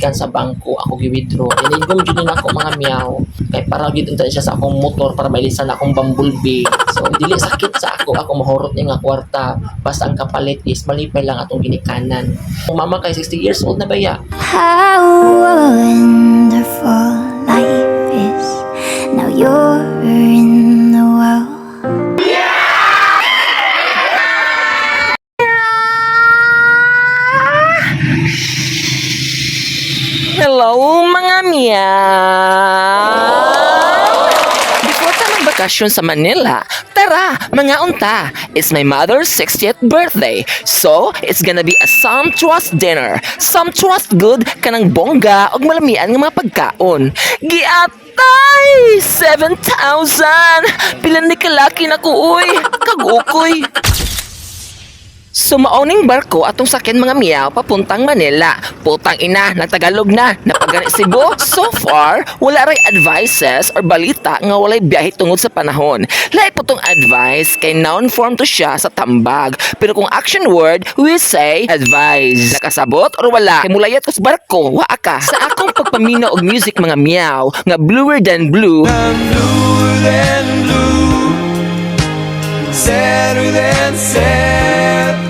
gikan sa bangko ako gi-withdraw. Inigom jud na ako mga miyaw. Kay para gid unta siya sa akong motor para mailisan na akong bumblebee. So dili sakit sa ako ako mahurot niya nga kwarta. Basta ang kapalit is malipay lang atong ginikanan. Kung mama kay 60 years old na ba ya? How meow! Before ka magbakasyon sa Manila, tara, mga unta, it's my mother's 60th birthday. So, it's gonna be a sumptuous dinner. Sumptuous good kanang bongga og malamian nga mga pagkaon. Giatay! 7,000! Pilan ni kalaki na ko, uy! Kagukoy! Sumauning barko atong sakyan mga miyaw papuntang Manila. Putang ina, nagtagalog na, napagani Cebu. So far, wala ray advices or balita nga walay biyahe tungod sa panahon. Lahi po tong advice kay noun form to siya sa tambag. Pero kung action word, we say advise. Nakasabot or wala? Kay mulayat ko barko, wa ka. Sa akong pagpamina og music mga miyaw, nga bluer than blue, I'm bluer than blue, sadder than sad.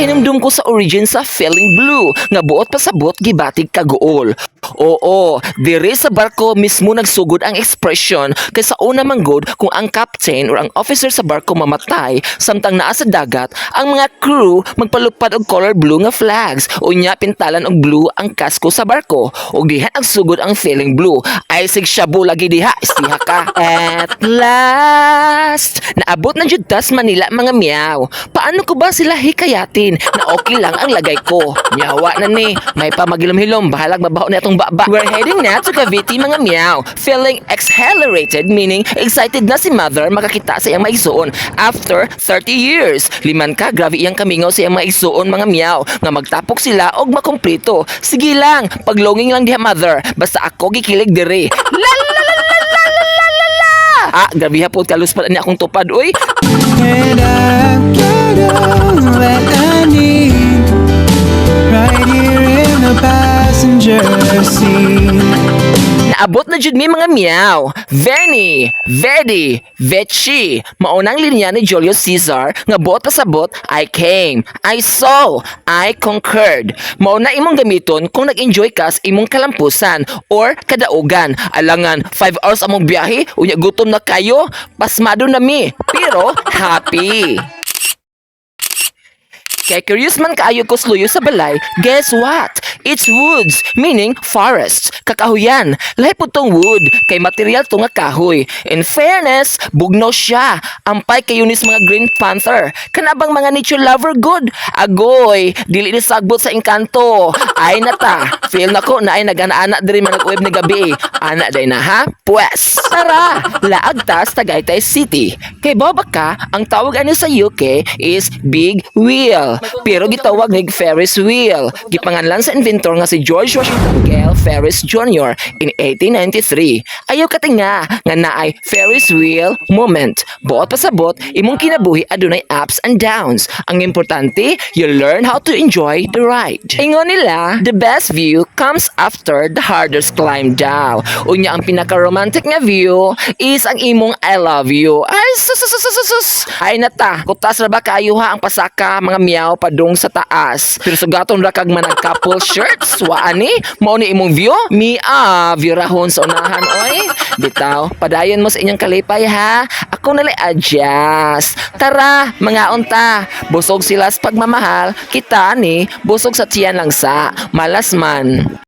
Nakinumdum ko sa origin sa Feeling Blue nga buot pasabot gibatig kaguol. Oo, diri sa barko mismo nagsugod ang expression kay sa una manggod kung ang captain or ang officer sa barko mamatay samtang naa sa dagat ang mga crew magpalupad og color blue nga flags unya pintalan og blue ang kasko sa barko ug diha ang sugod ang Feeling Blue. Ay sig shabu lagi diha istiha ka. At last naabot na jud Manila mga miyaw. Paano ko ba sila hikayatin sabihin na okay lang ang lagay ko. Nyawa na ni, may pamagilom-hilom, bahalag mabaho na itong baba. We're heading na to Cavite mga meow. Feeling accelerated meaning excited na si mother makakita sa iyang maigsuon after 30 years. Liman ka, grabe iyang kamingaw sa iyang maigsuon mga meow nga magtapok sila og makumpleto. Sige lang, paglonging lang diha mother. Basta ako gikilig diri. La la la la la la la. Ah, grabe hapon kaluspan ani akong tupad, uy. And I... Naabot na jud mi mga miyaw. Veni, Vedi, Vechi. Maunang linya ni Julius Caesar nga buot pasabot I came, I saw, I conquered. Mauna imong gamiton kung nag-enjoy ka sa imong kalampusan or kadaugan. Alangan 5 hours among biyahe, unya gutom na kayo, pasmado na mi. Pero happy. Kaya curious man kaayo ko sluyo sa balay, guess what? It's woods, meaning forests, kakahuyan. Lahi po tong wood, kay material to nga kahoy. In fairness, bugnaw siya. Ampay kayo ni sa mga Green Panther. Kanabang mga nature lover good. Agoy, dili ni sagbot sa engkanto. Ay nata, feel na ko na ay nag-ana diri man nag-web ni gabi. Ana day na ha? Pwes, tara, laag tas Tagaytay City. Kay boba ka, ang tawag ani sa UK is Big Wheel. Pero gitawag ni Ferris Wheel. Gipanganlan sa inventor nga si George Washington Gale Ferris Jr. in 1893. Ayaw ka tinga nga naay Ferris Wheel moment. Buot pasabot, imong kinabuhi adunay ups and downs. Ang importante, you learn how to enjoy the ride. Ingon nila, the best view comes after the hardest climb down. Unya ang pinaka-romantic nga view is ang imong I love you. Ay, sus, sus, sus, sus, sus. Ay nata, kutas ra ba kayo ha ang pasaka mga miyaw padung sa taas. Pero sugaton ra kag manag couple shirts. Wa ani, mao ni imong view? Mi ah, view rahon sa unahan oy. Bitaw, padayon mo sa inyong kalipay ha. Ako nalay adjust. Tara, mga unta. Busog sila sa pagmamahal. Kita ni, busog sa tiyan lang sa. Malas man.